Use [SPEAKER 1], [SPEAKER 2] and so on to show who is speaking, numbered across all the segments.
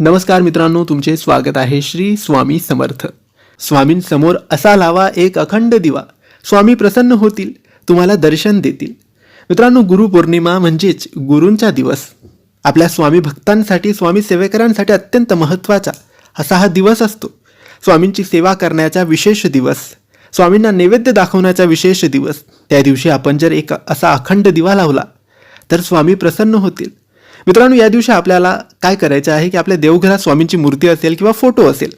[SPEAKER 1] नमस्कार मित्रांनो तुमचे स्वागत आहे श्री स्वामी समर्थ. स्वामींसमोर असा लावा एक अखंड दिवा. स्वामी प्रसन्न होतील तुम्हाला दर्शन देतील. मित्रांनो गुरुपौर्णिमा म्हणजेच गुरूंचा दिवस. आपल्या स्वामी भक्तांसाठी स्वामी सेवेकरांसाठी अत्यंत महत्त्वाचा असा हा दिवस असतो. स्वामींची सेवा करण्याचा विशेष दिवस. स्वामींना नैवेद्य दाखवण्याचा विशेष दिवस. त्या दिवशी आपण जर एक असा अखंड दिवा लावला तर स्वामी प्रसन्न होतील. मित्रांनो या दिवशी आपल्याला काय करायचं आहे की आपल्या देवघरात स्वामींची मूर्ती असेल किंवा फोटो असेल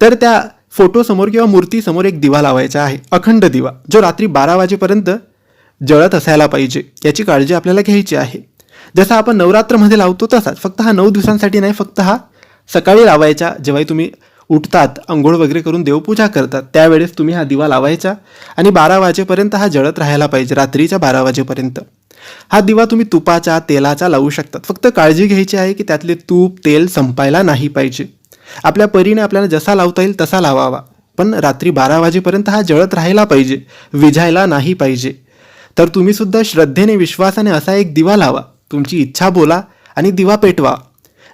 [SPEAKER 1] तर त्या फोटोसमोर किंवा मूर्तीसमोर एक दिवा लावायचा आहे अखंड दिवा जो रात्री बारा वाजेपर्यंत जळत असायला पाहिजे याची काळजी आपल्याला घ्यायची आहे. जसं आपण नवरात्रमध्ये लावतो तसाच फक्त हा नऊ दिवसांसाठी नाही फक्त हा सकाळी लावायचा जेव्हाही तुम्ही उठतात आंघोळ वगैरे करून देवपूजा करतात. त्यावेळेस तुम्ही हा दिवा लावायचा आणि बारा वाजेपर्यंत हा जळत राहायला पाहिजे रात्रीच्या बारा वाजेपर्यंत. हा दिवा तुम्ही तुपाचा तेलाचा लावू शकतात. फक्त काळजी घ्यायची आहे की त्यातले तूप तेल संपायला नाही पाहिजे. आपल्या परीने आपल्याला जसा लावता येईल तसा लावावा. पण रात्री बारा वाजेपर्यंत हा जळत राहायला पाहिजे विझायला नाही पाहिजे. तर तुम्ही सुद्धा श्रद्धेने विश्वासाने असा एक दिवा लावा. तुमची इच्छा बोला आणि दिवा पेटवा.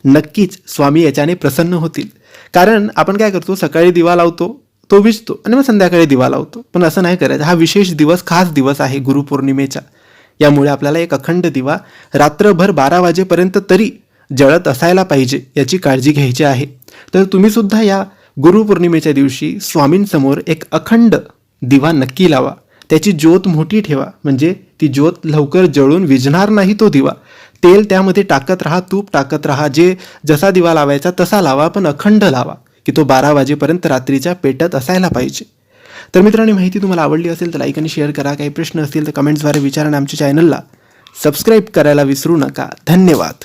[SPEAKER 1] नक्कीच स्वामी याच्याने प्रसन्न होतील. कारण आपण काय करतो सकाळी दिवा लावतो तो विजतो आणि मग संध्याकाळी दिवा लावतो. पण असं नाही करायचं. हा विशेष दिवस खास दिवस आहे गुरुपौर्णिमेचा. यामुळे आपल्याला एक अखंड दिवा रात्रभर बारा वाजेपर्यंत तरी जळत असायला पाहिजे याची काळजी घ्यायची आहे. तर तुम्ही सुद्धा या गुरुपौर्णिमेच्या दिवशी स्वामींसमोर एक अखंड दिवा नक्की लावा. त्याची ज्योत मोठी ठेवा. म्हणजे ती ज्योत लवकर जळून विझणार नाही तो दिवा. तेल त्यामध्ये टाकत राहा तूप टाकत राहा जे जसा दिवा लावायचा तसा लावा पण अखंड लावा की तो बारा वाजेपर्यंत रात्रीच्या पेटत असायला पाहिजे. तर मित्रांनो माहिती तुम्हाला आवडली असेल तर लाईक आणि शेअर करा. काही प्रश्न असतील तर कमेंट्सद्वारे विचारा आणि आमच्या चॅनलला सबस्क्राईब करायला विसरू नका. धन्यवाद.